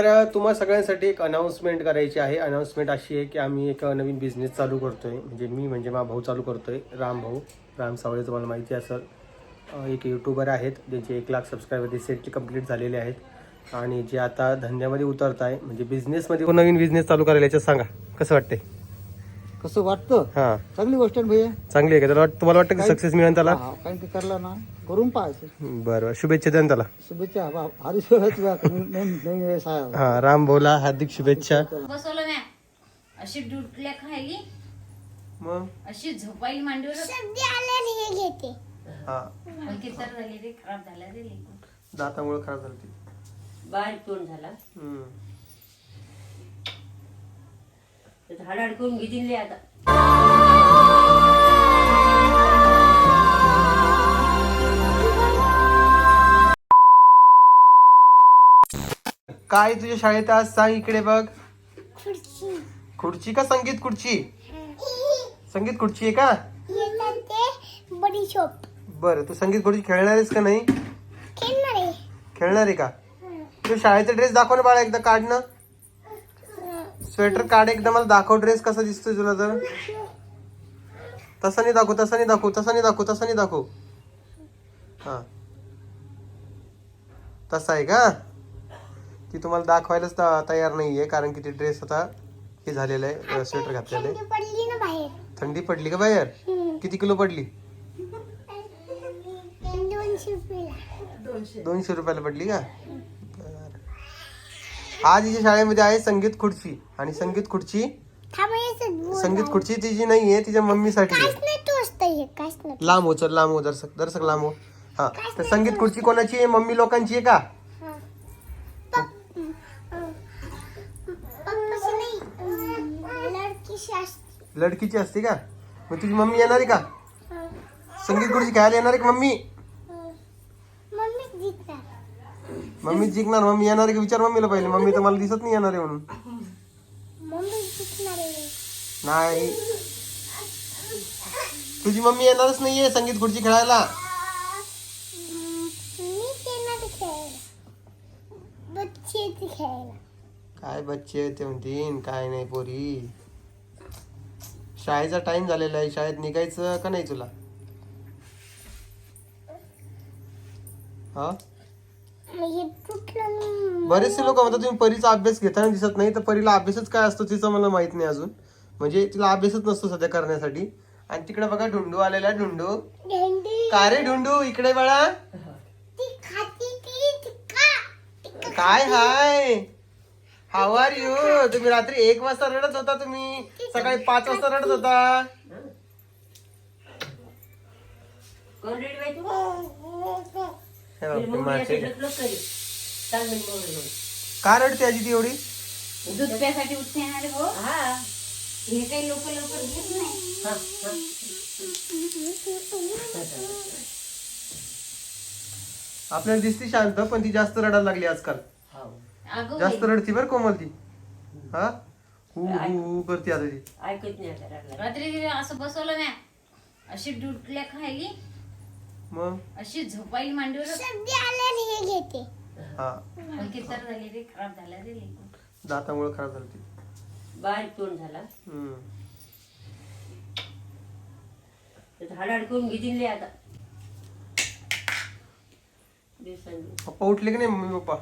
तर तुम्हा सगळ्यांसाठी एक अनाऊन्समेंट करायची आहे. अनाऊन्समेंट अशी आहे की आम्ही एक नवीन बिझनेस चालू करतोय. म्हणजे मी म्हणजे माझा भाऊ चालू करतोय. राम भाऊ. राम सावळे तुम्हाला माहिती असेल. एक यूट्यूबर आहेत. ज्यांचे एक लाख सबस्क्रायबर रिसेंटली कंप्लीट झालेले आहेत. आणि जे आता धंद्यामध्ये उतरत आहे म्हणजे बिझनेसमध्ये नवीन बिझनेस चालू करायला याच्यात सांगा. कसं वाटतंय? कसं वाटतं? हां. चांगली गोष्ट आहे ना भैया? चांगली आहे का? त्याला वाट- तुम्हाला वाटतं की सक्सेस मिळेल त्याला? हा, कारण की करला ना करून पाहायचं. बरं बरं. शुभेच्छा द्या ना त्याला. शुभेच्छा बा- भारी शुभेच्छा नवीन नवीन नवीन व्यवसाय आहे. हां राम भाऊला हार्दिक शुभेच्छा. बसवलं म्या. अशी डुटल्या खायली. मग? अशी झोपायली मांडीवर. हां हलकी तर झाली रे खराब झाला रे. लेकरू. दातामुळे खराब झाली ती. बारीक तोंड झाला. झाड अडकून घेतील आता. काय तुझ्या शाळेत आज? सांग इकडे बघ. खुर्ची. का संगीत खुर्ची? संगीत खुर्ची आहे का? Buddy shop. बरं तू संगीत खुर्ची खेळणार आहेस का नाही? खेळणार आहे. खेळणार आहे का? तू शाळेचा ड्रेस दाखव ना बाळा एकदा काढ ना स्वेटर काढ एकदा मला दाखव ड्रेस कसा दिसतोय तुला तर. तसा नाही दाखव तसा नाही दाखव तसा नाही दाखव तसा नाही दाखव. हा. तसा आहे का? ती तुम्हाला दाखवायलाच तयार नाहीये कारण की ती ड्रेस आता हे झालेलं आहे स्वेटर घातलेलं आहे. थंडी पडली का बाहेर? किती किलो पडली? दोनशे रुपयाला. पडली का. आज हिच्या शाळेमध्ये आहे संगीत खुर्ची. आणि संगीत खुर्ची संगीत खुर्ची तिची नाहीये तिच्या मम्मीसाठी. आहे. नाही नाही लांब हो चल लांब हो दर्शक दर्शक लांब हो. हा तर संगीत खुर्ची कोणाची आहे? मम्मी लोकांची आहे का? नाही लडकीची असते का? मग तुझी मम्मी येणार आहे का? संगीत खुर्ची खेळायला येणार आहे का मम्मी मम्मीच जिंकणार मम्मी जिंकणार मम्मी येणार आहे का? विचार मम्मीला पहिले. मम्मी तर मला दिसत नाही येणार आहे म्हणून. मम्मीच जिंकणार आहे. नाही. तुझी मम्मी येणारच नाहीये संगीत खुर्ची खेळायला. काय बच्चे ते म्हणतीन काय नाही पोरी. शाळेचा टाइम झालेला आहे. शाळेत निघायचं का नाही तुला? हा? हे तुटलं मी? बरेचसे लोक म्हणतात तुम्ही परीचा अभ्यास घेताना दिसत नाही. तर परीला अभ्यासच काय असतो तिचं मला माहीत नाही अजून. म्हणजे तिला अभ्यासच नसतो सध्या करण्यासाठी. आणि तिकडे बघा ढुंडू आलेला आहे, ढुंडू. भेंडी का रे ढुंडू? इकडे बाळा. ती खाती ती टिक्का काय हाय? हाव आर यू तुम्ही रात्री एक वाजता रडत होता तुम्ही. सकाळी पाच वाजता रडत होता. कोण रेडी बाई तू हे बापरे, मग माझे. ढकलत करी चाल मी मोहरी घेऊन. का रडते आजी ती एवढी? दूध प्यासाठी उठते येणारे भाऊ? हा. हे काही लोक लवकर घेत नाही. आपल्याला दिसती शांत पण ती जास्त रडायला लागली आजकाल. अगं जास्त बाई, रडती बरं कोमल ती. हा? हू हू हू करते आता ती. ऐकत नाही आता. रात्री असं बसवलं म्या. अशी डुटल्या खायली. मग? अशी झोपायली मांडीवर. सर्दी आल्याने हे घेते. हा. हलकी तर झाली रे खराब झाला रे. लेकरू. दातामुळे खराब झाली ती. बारीक तोंड झाला? हम्म. झाड अडकून घेतील आता. दिवसांनी. पप्पा उठले की नाही मम्मी पप्पा?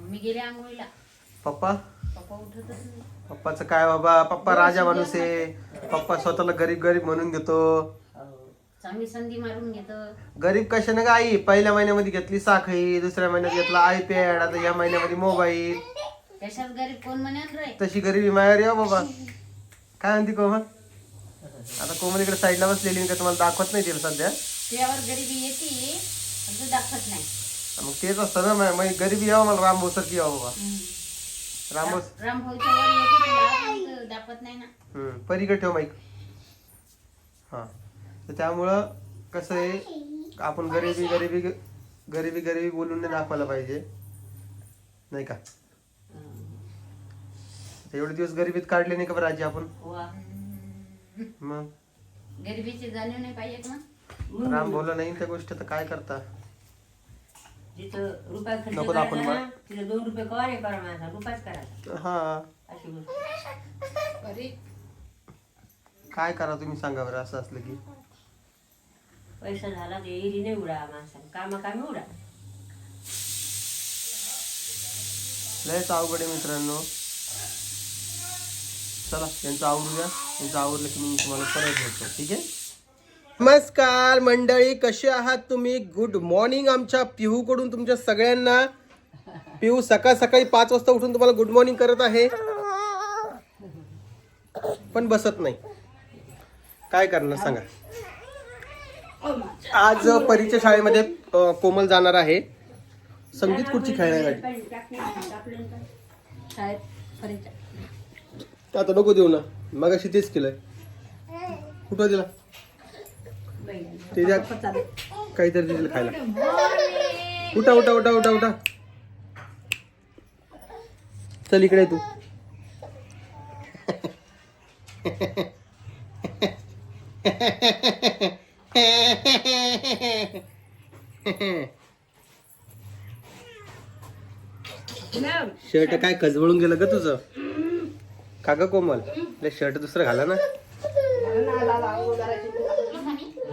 मी गेले आंघोळीला. पप्पा? पप्पा उठतच नाही. पप्पाचं काय बाबा? पप्पा राजा माणूस आहे. पप्पा स्वतःला गरीब गरीब म्हणून घेतो. चांगली संधी मारून घेत. गरीब कशाने का आई? पहिल्या महिन्यामध्ये घेतली साखळी दुसऱ्या महिन्यात घेतला आयपॅड आता या महिन्यामध्ये मोबाईल कशात गरीब कोण म्हणेल रे? तशी गरिबी मायावर या बाबा. काय म्हणते कोमल? आता कोमल इकडे साईडला बसलेली आहे का तुम्हाला दाखवत नाही तिला सध्या. तुझ्यावर गरिबी येते पण तू दाखवत नाही. मग तेच असतं ना मग गरिबी यावं मला रामभाऊ सारखी यावं बाबा. रामभाऊ राम भाऊच्या वर येते तुला, पण तू दाखवत नाही ना. हम्म, पलीकडे ठेव माईक हा. तर त्यामुळं कसं आहे आपण गरिबी गरिबी गरिबी गरिबी बोलून नाही दाखवायला पाहिजे. नाही का? एवढे दिवस गरिबीत काढले नाही का बरं आजी आपण? वा. मग? गरिबीची जाणीव नाही पाहिजे का मग? राम बोलला नाही त्या गोष्टी तर काय करता? जिथं रुपया खर्च नको दाखवून करायचा मला. ना, तिथे दोन रुपये कवा नाही करा माझा रुपयाच करायचा. हा. अशी गोष्ट. अरे काय करा तुम्ही सांगा बरं असं असलं की. पैसा झाला ते एरी नाही उडा माणसाने कामा कामी उडा. लयच अवघड आहे मित्रांनो. चला यांचं आवरूया यांचं आवरलं की मी तुम्हाला परत भेटतो ठीक आहे? नमस्कार मंडळी. कसे आहात तुम्ही? गुड मॉर्निंग आमच्या पिहूकडून तुमच्या सगळ्यांना. पिहू सकाळ सकाळी पाच वाजता उठून तुम्हाला गुड मॉर्निंग करत आहे. पण बसत नाही. काय करणार? सांगा. आज परिचय शाळेमध्ये कोमल जाणार आहे. संगीत खुर्ची खेळण्यासाठी. परीक्षा. आता नको देऊ ना. मग अशी तेच केलंय. कुठं दिला? ते द्या. काहीतरी दिलं खायला. उठा उठा उठा उठा उठा. चल इकडे तू. शर्ट काय कजवळून गेलं ग तुझं? का ग कोमल शर्ट दुसरं घाला ना.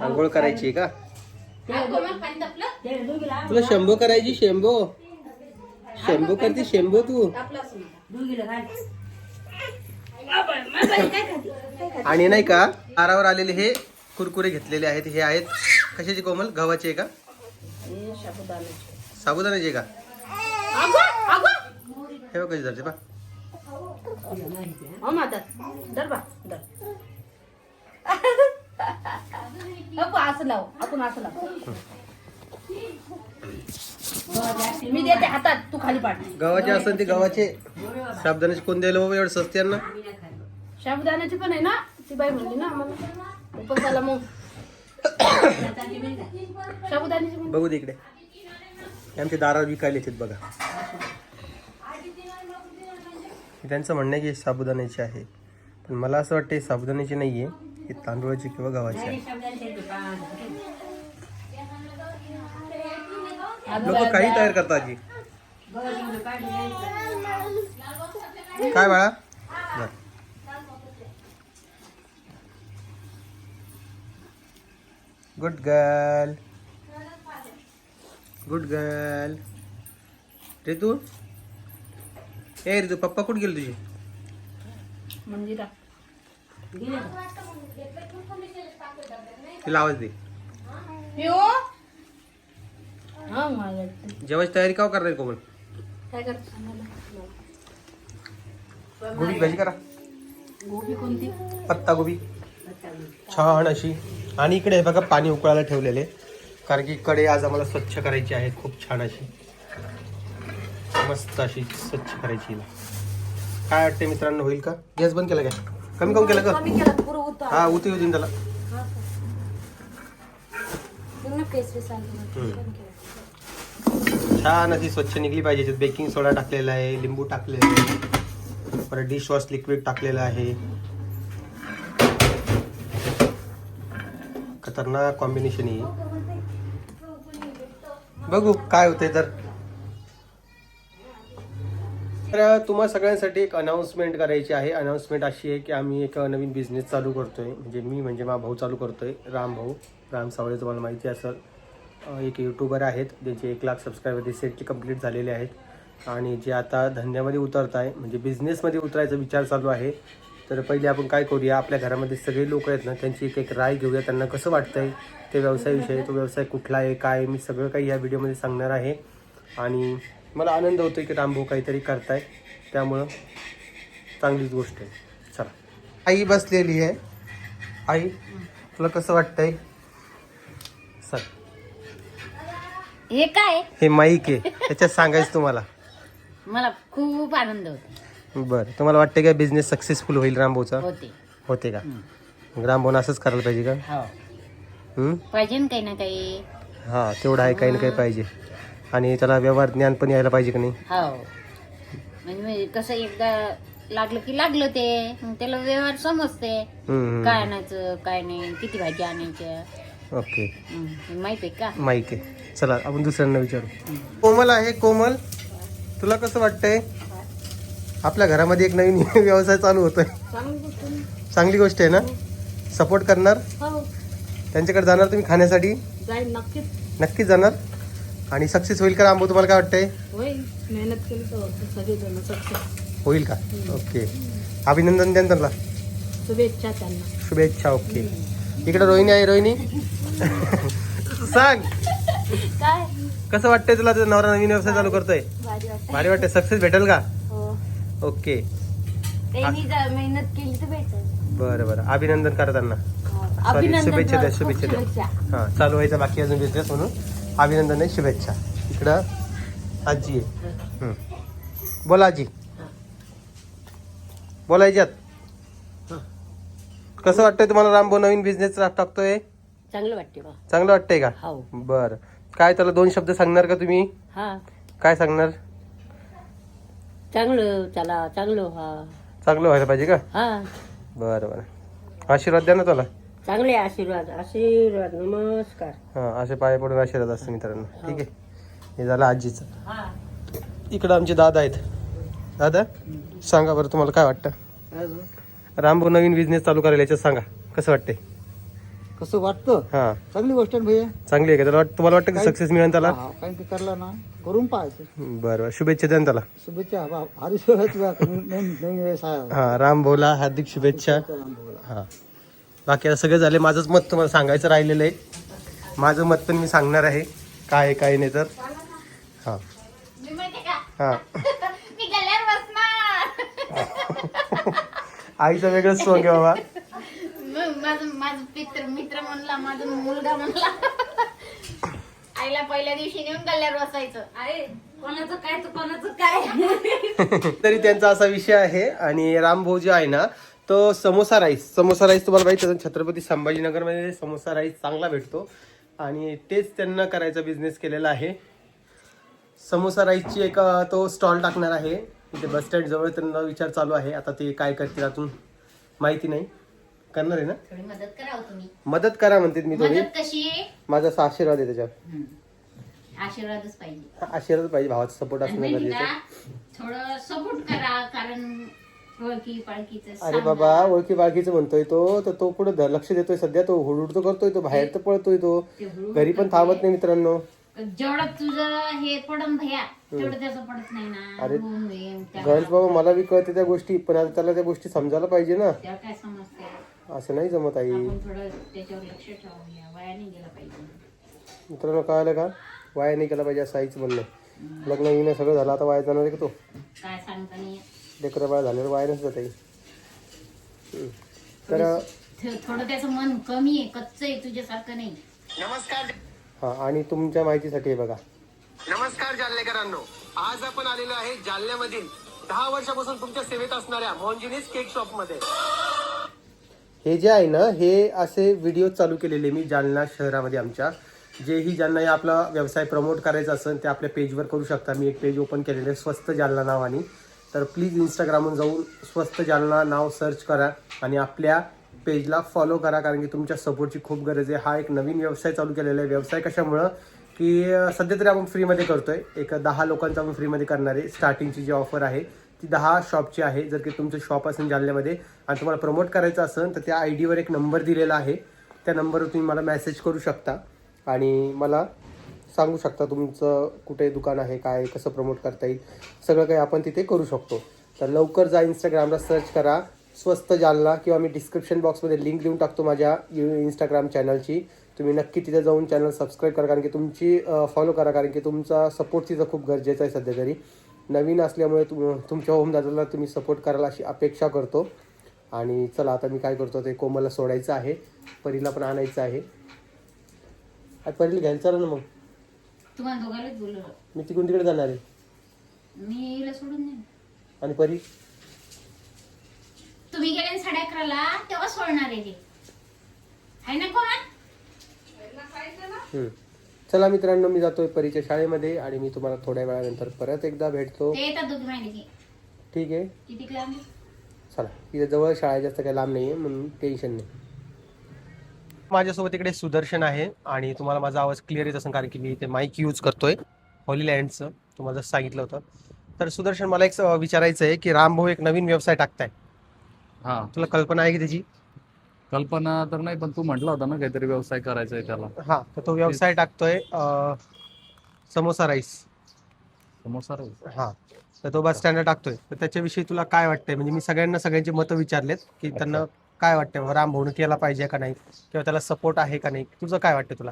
आंघोळ करायची आहे का? तुला शंभो करायची शेंबो शेंबो करते शेंबो तू. आणि नाही का आरावर आलेले हे कुरकुरे घेतलेले आहेत. हे आहेत. कशाचे कोमल? गव्हाचे आहे का? साबुदाण्याचे. आहे का? हे बघ कशी धरते पा. नको असं लाव. आपण असं लाव. मी देते हातात. तू खाली पाड. गव्हाचे असतात ते गव्हाचे. साबुदाण्याचे कोण द्यायला बाबा? एवढं स्वस्त यांना साबुदाण्याची पण आहे ना? ती बाई म्हणली ना आम्हाला. मग साबुदाण्याची बघू दे इकडे. हे आमच्या दारात विकायला येतात बघा. त्यांचं म्हणणं आहे की साबुदाण्याची आहे. पण मला असं वाटतं हे साबुदाण्याची नाही आहे हे तांदूळाची किंवा गव्हाची आहे. लोक काही तयार करतात आजी. काय बाळा? गुड गर्ल गुड गर्ल ऋतू ए ऋतू पप्पा कुठे गेले तुझे? मंदिरा तिला आवाज दे. जेवायची तयारी का करणार कोमल? काय गोबी भाजी करा? गोबी कोणती? पत्ता गोबी छान अशी. आणि इकडे हे बघा पाणी उकळायला ठेवलेले. कारण की कडे आज आम्हाला स्वच्छ करायची आहेत खूप छान अशी. मस्त अशी स्वच्छ करायची काय वाटते मित्रांनो होईल का? गॅस बंद केला काय? कमी कमी केलं का हा उती होती त्याला. छान अशी स्वच्छ निघली पाहिजे. बेकिंग सोडा टाकलेला आहे लिंबू टाकलेला आहे. परत डिश वॉश लिक्विड टाकलेलं आहे. खतरनाक कॉम्बिनेशन आहे बघू काय होते तर. तर तुम्हा सगळ्यांसाठी एक अनाऊन्समेंट करायची आहे. अनाऊन्समेंट अशी आहे की आम्ही एक नवीन बिझनेस चालू करतोय. म्हणजे मी म्हणजे माझा भाऊ चालू करतोय राम भाऊ. राम सावळे तुम्हाला माहिती असेल. एक यूट्यूबर आहेत. ज्यांचे एक लाख सबस्क्रायबर रिसेंटली कंप्लीट झालेले आहेत. आणि जे आता धंद्यामध्ये उतरत आहे म्हणजे बिझनेसमध्ये उतरायचा विचार चालू आहे. तर पहिले आपण काय करूया आपल्या घरामध्ये सगळे लोक आहेत ना त्यांची एक एक राय घेऊया त्यांना कसं वाटतंय ते व्यवसायाविषयी तो व्यवसाय कुठला आहे काय मी सगळं काही या व्हिडिओमध्ये सांगणार आहे. आणि मला आनंद होतो की रामभाऊ काहीतरी करताय त्यामुळं चांगलीच गोष्ट आहे. चला. आई बसलेली आहे. आई तुला कसं वाटतंय? सर हे काय? हे माईक आहे त्याच्यात सांगायचं तुम्हाला. मला खूप आनंद होतो बरं. तुम्हाला वाटतं का बिझनेस सक्सेसफुल होईल रामभाऊचा? होते. होते का? रामभाऊन असंच करायला पाहिजे का? हो. हम्म? पाहिजे ना काही ना काही. हा तेवढं आहे काही ना काही पाहिजे. आणि त्याला व्यवहार ज्ञान पण यायला पाहिजे का नाही? हो. म्हणजे कसं एकदा लागलं की लागलं ते मग त्याला व्यवहार समजते. हम्म, काय. आणायचं काय नाही किती भाजी आणायच्या. ओके. हं, माहीत आहे का? माईक आहे. चला आपण दुसऱ्यांना विचारू. कोमल आहे कोमल. तुला कसं वाटतंय? आपल्या घरामध्ये एक नवीन व्यवसाय चालू होतोय. चांगली गोष्ट आहे ना. सपोर्ट करणार? त्यांच्याकडे जाणार तुम्ही खाण्यासाठी? नक्कीच. जाणार? आणि सक्सेस होईल का रामभाऊ तुम्हाला काय वाटतंय? होईल. मेहनत केली का? ओके अभिनंदन द्या त्यांना. शुभेच्छा त्यांना. शुभेच्छा ओके इकडे रोहिणी आहे रोहिणी. सांग. काय? कसं वाटतंय तुला तुझा नवरा नवीन व्यवसाय चालू करतोय? भारी वाटत भारी वाटतंय. सक्सेस भेटेल का? हो ओके. त्यांनी जर मेहनत केली तर भेटेल. बरं बरं. अभिनंदन करा त्यांना. Sorry, अभिनंदन शुभेच्छा द्या शुभेच्छा द्या. हां चालू व्हायचा बाकी अजून बिझनेस म्हणून. अभिनंदन आहे शुभेच्छा. इकडं आजी आहे. हं. बोला आजी. बोला याच्यात कसं वाटतंय तुम्हाला रामभाऊ नवीन बिझनेस टाकतोय? चांगलं वाटते बा. चांगलं वाटतंय का? हो. बर. काय त्याला दोन शब्द सांगणार का तुम्ही? हा. काय सांगणार? चांगलं चला चांगलं हा चांगलं व्हायला पाहिजे का? हा. बरं बरं. आशीर्वाद द्या ना त्याला. चांगले आशीर्वाद आशीर्वाद नमस्कार. हां असे पाय पडून आशीर्वाद असतो मित्रांनो. ठीक आहे. हे झालं आजीचं. हा इकडं आमचे दादा आहेत. दादा सांगा बरं तुम्हाला काय वाटतं? रामभाऊ नवीन बिझनेस चालू करायला याच्यात सांगा. कसं वाटतंय? कसं वाटतं? हां. चांगली गोष्ट आहे ना भैया? चांगली आहे का? त्याला वाट- तुम्हाला वाटतं की सक्सेस मिळेल त्याला? हा, कारण की करला ना. करून पाहायचं. बरं बरं. शुभेच्छा द्या ना त्याला. शुभेच्छा. बा- भारी सोहळ्यात बा, नवीन नवीन व्यवसाय आहे. हां रामभाऊला हार्दिक शुभेच्छा. हां. बाकी आता सगळं झाले. माझंच मत तुम्हाला सांगायचं राहिलेलं आहे. माझं मत पण मी सांगणार आहे. काय आहे, काय नाही तर. हां. मी माहिती का? हां. मी गल्ल्यावर बसणार. आईचं वेगळंच सोंग आहे बाबा. मग माझं माझं मित्र मित्र म्हणला माझा मुलगा म्हणला. आईला पहिल्या दिवशी नेऊन गल्ल्यावर बसायचं. आहे कोणाचं काय तर कोणाचं काय? तरी त्यांचा असा विषय आहे. आणि रामभाऊ जे आहे ना तो समोसा राईस समोसा राईस तुम्हाला माहिती आहे छत्रपती संभाजीनगरमध्ये समोसा राईस चांगला भेटतो. आणि तेच त्यांना करायचा बिझनेस केलेला आहे. समोसा राईसची एक तो स्टॉल टाकणार आहे. इथे बस स्टँड जवळ त्यांना विचार चालू आहे. आता ते काय करतील अजून माहिती नाही. करणार आहे ना? थोडी मदत करावं तुम्ही. मदत करा म्हणते मी थोडी मदत कशी आहे? माझा असा आशीर्वाद आहे त्याच्यावर. आशीर्वादच पाहिजे. आशीर्वाद पाहिजे भावाचा सपोर्ट आणि असणं गरजेचं. थोडं सपोर्ट करा कारण ओळखी पाळखीचं अरे बाबा ओळखी बाळखीचं म्हणतोय तो तर तो कुठं ध- लक्ष देतोय सध्या तो हुडहुड तर करतोय तो बाहेर तर पळतोय तो. घरी पण थांबत नाही मित्रांनो. जेवढं तुझं हे पडन भैया तेवढं त्याचं पडत नाही ना. अरे, रूम त्या- गणेश बाबा मला बी कळते त्या गोष्टी पण आता त्याला त्या गोष्टी समजायला पाहिजे ना. त्याला काय समजते असं नाही जमत आई. आपण थोडं त्याच्यावर लक्ष ठेवूया. वया नाही गेला पाहिजे. मित्रांनो कळालं का? वाया नाही केला पाहिजे असं आईच म्हणणं. लग्न येणं सगळं झालं. आता वाया जाणार आहे का तो? काय सांगता नाही येत. लेकरं बाळ झाल्यावर वाया नसतं ताई हम्म. तर थ- थोडं त्याचं मन कमी आहे. कच्च आहे. तुझ्यासारखं नाही. हा आणि तुमच्या माहितीसाठी हे बघा. नमस्कार जालनेकरांनो. आज आपण आलेलो आहे जालन्यामधील दहा वर्षापासून तुमच्या सेवेत असणाऱ्या मॉन्जिनीस केक शॉपमध्ये हे जे आहे ना हे असे व्हिडिओ चालू केलेले मी जालना शहरामध्ये आमच्या. जेही ज्यांना आपला व्यवसाय प्रमोट करायचा असेल ते आपल्या पेजवर करू शकता. मी एक पेज ओपन केलेलं आहे स्वस्त जालना नावाने तर प्लीज इंस्टाग्रामवर जाऊन स्वस्त जालना नाव सर्च करा आणि आपल्या पेजला फॉलो करा कारण की तुमच्या सपोर्टची खूप गरज आहे. हा एक नवीन व्यवसाय चालू केलेला आहे. व्यवसाय कशामुळं? की सध्या तरी आपण फ्रीमध्ये करतो आहे एक दहा लोकांचा आपण फ्रीमध्ये करणार आहे. स्टार्टिंगची जी ऑफर आहे ती दहा शॉपची आहे. जर की तुमचं शॉप असेल जालन्यामध्ये आणि तुम्हाला प्रमोट करायचं असेल तर त्या आय डीवर एक नंबर दिलेला आहे. त्या नंबरवर तुम्ही मला मेसेज करू शकता. आणि मला सांगू शकता तुमचं कुठे दुकान आहे काय कसं प्रमोट करता येईल. सगळं काही आपण तिथे करू शकतो. तर लवकर जा इंस्टाग्रामला सर्च करा. स्वस्त जालना किंवा मी डिस्क्रिप्शन बॉक्समध्ये लिंक देऊन टाकतो माझ्या इंस्टाग्राम चॅनलची तुम्ही नक्की तिथे जाऊन चॅनल सबस्क्राईब करा. कारण की तुमची फॉलो करा. कारण की तुमचा सपोर्ट तिथं खूप गरजेचा आहे सध्या तरी. नवीन असल्यामुळे तुम तुमच्या होम दादाला तुम्ही सपोर्ट कराल अशी अपेक्षा करतो. आणि चला आता मी काय करतो ते कोमलला सोडायचं आहे. परीला पण आणायचं आहे. परीला घ्यायला चला ना मग. तुम्हाला दोघांनाच बोलवलं. मी तिकडून तिकडे जाणार आहे. मी हिला सोडून नाही आणि परी? तुम्ही गेले साडे अकराला तेव्हा सोडणार आहे ते. आहे ना कोण हम्म. चला मित्रांनो मी जातोय परीच्या शाळेमध्ये आणि मी तुम्हाला थोड्या वेळानंतर परत एकदा भेटतो. ते येतात दोघी माहिती ठीक आहे. किती लांब आहे? चला इथे जवळ शाळा जास्त काही लांब नाही आहे म्हणून टेन्शन नाही. माझ्यासोबत इकडे सुदर्शन आहे आणि तुम्हाला माझा आवाज क्लिअर येत असेल कारण की मी इथे माईक यूज करतोय हॉलीलँडचं तुम्हाला जसं सांगितलं होतं. तर सुदर्शन मला एक स- विचारायचं आहे की रामभाऊ एक नवीन व्यवसाय टाकताय. हा. तुला कल्पना आहे की त्याची? कल्पना तर नाही पण तू म्हटला होता ना काहीतरी व्यवसाय करायचा आहे त्याला. हा तर तो व्यवसाय टाकतोय अं, समोसा राईस. समोसा राईस. हा तर तो बस स्टँडवर टाकतोय. तर त्याच्याविषयी तुला काय वाटतंय? म्हणजे मी सगळ्यांना सगळ्यांची मतं विचारलेत की त्यांना काय वाटतंय? बाबा रामभाऊन केला पाहिजे का नाही? किंवा त्याला सपोर्ट आहे का नाही? तुझं काय वाटतं तुला?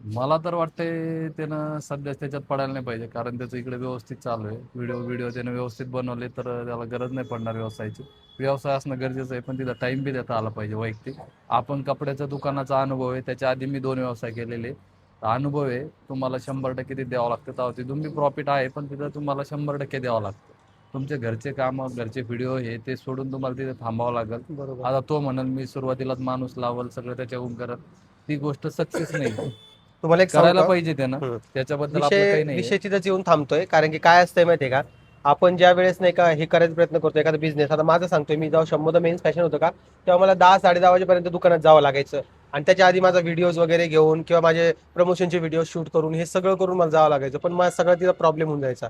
मला तर वाटतंय त्यानं सध्या त्याच्यात पडायला नाही पाहिजे कारण त्याचं इकडे व्यवस्थित चालू आहे. व्हिडिओ व्हिडिओ त्यानं व्यवस्थित बनवले तर त्याला गरज नाही पडणार व्यवसायाची. व्यवसाय असणं गरजेचं आहे पण तिथं टाइम बी देता आला पाहिजे वैयक्तिक. आपण कपड्याच्या दुकानाचा अनुभव आहे त्याच्या आधी मी दोन व्यवसाय केलेले अनुभव आहे तुम्हाला शंभर टक्के ते द्यावं लागतं. तेव्हा तिथून बी प्रॉफिट आहे पण तिथं तुम्हाला शंभर टक्के द्यावं लागतं. तुमचे घरचे कामं घरचे व्हिडिओ हे ते सोडून तुम्हाला तिथे थांबावं लागेल. आता तो म्हणल मी सुरुवातीलाच माणूस लावल सगळं त्याच्याहून करत ती गोष्ट सक्सेस नाही. तुम्हाला एक सांगू करायला का? पाहिजे त्यानं. त्याच्याबद्दल आपलं विषय नाही विषय तिथंच येऊन थांबतोय कारण की काय असतंय माहितीये का? आपण ज्या वेळेस नाही का हे करायचा प्रयत्न करतो एखादा बिझनेस आता माझं सांगतोय मी जेव्हा शंभर मेन्स फॅशन होतं का तेव्हा मला दहा साडे दहा वाजेपर्यंत दुकानात जावं लागायचं. आणि त्याच्या आधी माझा व्हिडिओज वगैरे घेऊन किंवा माझे प्रमोशनचे व्हिडिओ शूट करून हे सगळं करून मला जावं लागायचं. पण मला सगळं तिथं प्रॉब्लेम होऊन जायचा.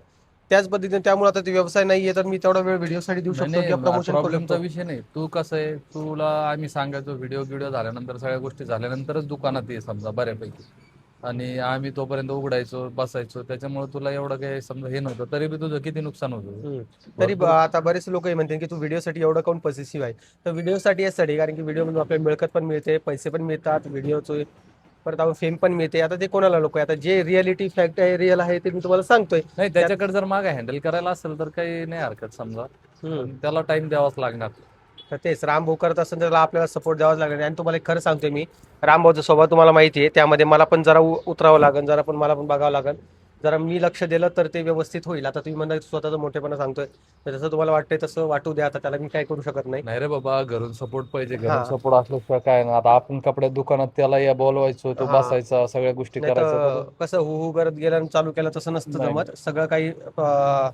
त्याच पद्धतीने त्यामुळे आता ते व्यवसाय नाहीये तर मी तेवढा वेळ व्हिडिओसाठी देऊ शकतो किंवा प्रमोशन करू प्रॉब्लेमचा शकतो. विषय नाही. तू कसं आहे तुला आम्ही सांगायचो व्हिडिओ व्हिडिओ झाल्यानंतर सगळ्या गोष्टी झाल्यानंतरच दुकानात ये समजा बऱ्यापैकी. आणि आम्ही तोपर्यंत उघडायचो बसायचो. त्याच्यामुळे तुला एवढं काही समजा हे नव्हतं तरी बी तुझं किती नुकसान होतं. तरी ब- आता बरेच लोक म्हणतात की तू व्हिडिओसाठी एवढं काऊन पॉझिटिव्ह आहे? तर व्हिडिओसाठी यासाठी कारण की व्हिडिओ मधून आपल्याला मिळकत पण मिळते पैसे पण मिळतात व्हिडिओचं परत आपण फेम पण मिळते. आता ते कोणाला लोक आता जे रियालिटी फॅक्ट आहे रिअल आहे ते मी तुम्हाला सांगतोय. नाही त्याच्याकडे जर मागे हँडल करायला असेल तर काही नाही हरकत समजा. पण त्याला टाइम द्यावाच लागणार. तर तेच राम भाऊ करत असेल तर त्याला आपल्याला सपोर्ट द्यावाच लागेल आणि तुम्हाला एक खरं सांगतोय मी राम भाऊचा स्वभाव तुम्हाला माहिती आहे. त्यामध्ये मला पण जरा उतरावं लागेल जरा पण मला पण बघावं लागेल. जरा मी लक्ष दिलं तर ते व्यवस्थित होईल. आता तुम्ही म्हणता स्वतःचा मोठेपणा सांगतोय. तर जसं तुम्हाला वाटतंय तसं वाटू द्या. आता त्याला मी काय करू शकत नाही. नाही रे बाबा घरून सपोर्ट पाहिजे. घरून सपोर्ट असल्याशिवाय काय ना आता आपण कपड्या दुकानात त्याला या बोलवायचो तो हा. बसायचा सगळ्या गोष्टी नाही करायचा. तर कसं हु हु करत गेलं आणि चालू केलं तसं नसतं नाही. जमत. सगळं काही अं,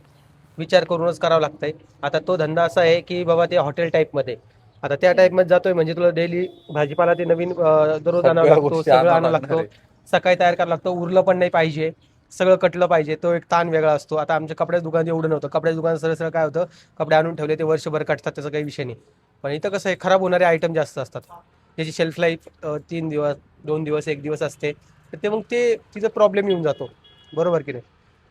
विचार करूनच करावं लागतंय. आता तो धंदा असा आहे की बाबा ते हॉटेल टाईपमध्ये आता त्या टाईपमध्ये जातोय म्हणजे तुला डेली भाजीपाला ते नवीन अं, दररोज आणावं सगळ्या लागतो गोष्टी सगळं आणावं आणावं लागणार लागतो. सकाळी तयार करावं लागतं उरलं पण नाही पाहिजे. सगळं कटलं पाहिजे तो एक ताण वेगळा असतो. आता आमच्या कपड्याचं दुकान एवढं नव्हतं. कपड्याचं दुकान सरळ सरळ काय होतं कपडे आणून ठेवले ते वर्षभर कटतात त्याचा काही विषय नाही. पण इथं कसं आहे खराब होणारे आयटम जास्त असतात. त्याची शेल्फ लाईफ तीन दिवस दोन दिवस एक दिवस असते. तर ते मग ते तिचा प्रॉब्लेम येऊन जातो. बरोबर की नाही?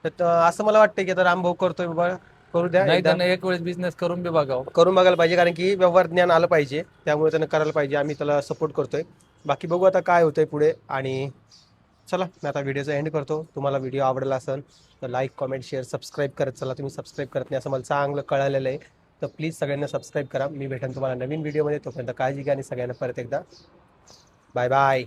तर असं मला वाटतं की आता रामभाऊ करतोय बाबा. करू द्या नाही एकदा. त्यानं एक वेळेस बिझनेस करून बी बघावं. करून बघायला पाहिजे कारण की व्यवहार ज्ञान आलं पाहिजे. त्यामुळे त्यानं करायला पाहिजे. आम्ही त्याला सपोर्ट करतोय. बाकी बघू आता काय होतंय पुढे. आणि चला मी आता व्हिडिओचा एंड करतो. तुम्हाला व्हिडिओ आवडला असेल तर लाईक कमेंट शेअर सबस्क्राईब करत चला. तुम्ही सबस्क्राईब करत नाही असं मला चांगलं कळालेलं आहे. तर प्लीज सगळ्यांना सबस्क्राईब करा. मी भेटेन तुम्हाला नवीन व्हिडिओमध्ये तोपर्यंत काळजी घ्या आणि सगळ्यांना परत एकदा. Bye bye